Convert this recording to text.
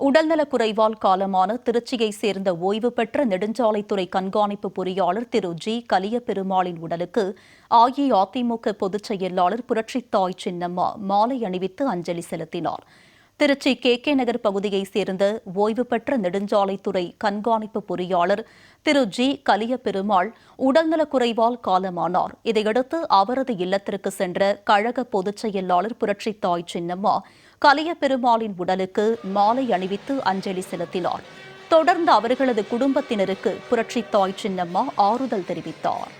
உடல்நலக்குறைவால் காலமான திருச்சியைச் சேர்ந்த ஓய்வு பெற்ற நெடுஞ்சாலைத்துறை கண்காணிப்பு பொறியாளர் திரு ஜி. கலியபெருமாளின் உடலுக்கு அஇஅதிமுக பொதுச் செயலாளர் புரட்சித்தாய் சின்னம்மா மாலை அணிவித்து அஞ்சலி செலுத்தினார். திருச்சி கே கே நகர் பகுதியைச் சேர்ந்த ஓய்வு பெற்ற நெடுஞ்சாலைத்துறை கண்காணிப்பு பொறியாளர் திரு ஜி. கலிய பெருமாள் உடல்நலக்குறைவால் காலமானார். இதையடுத்து அவரது இல்லத்திற்கு சென்ற கழக பொதுச் செயலாளர் புரட்சித்தாய் சின்னம்மா கலிய பெருமாளின் உடலுக்கு மாலை அணிவித்து அஞ்சலி செலுத்தினார். தொடர்ந்து அவர்களது குடும்பத்தினருக்கு புரட்சி தாய் சின்னம்மா ஆறுதல் தெரிவித்தார்.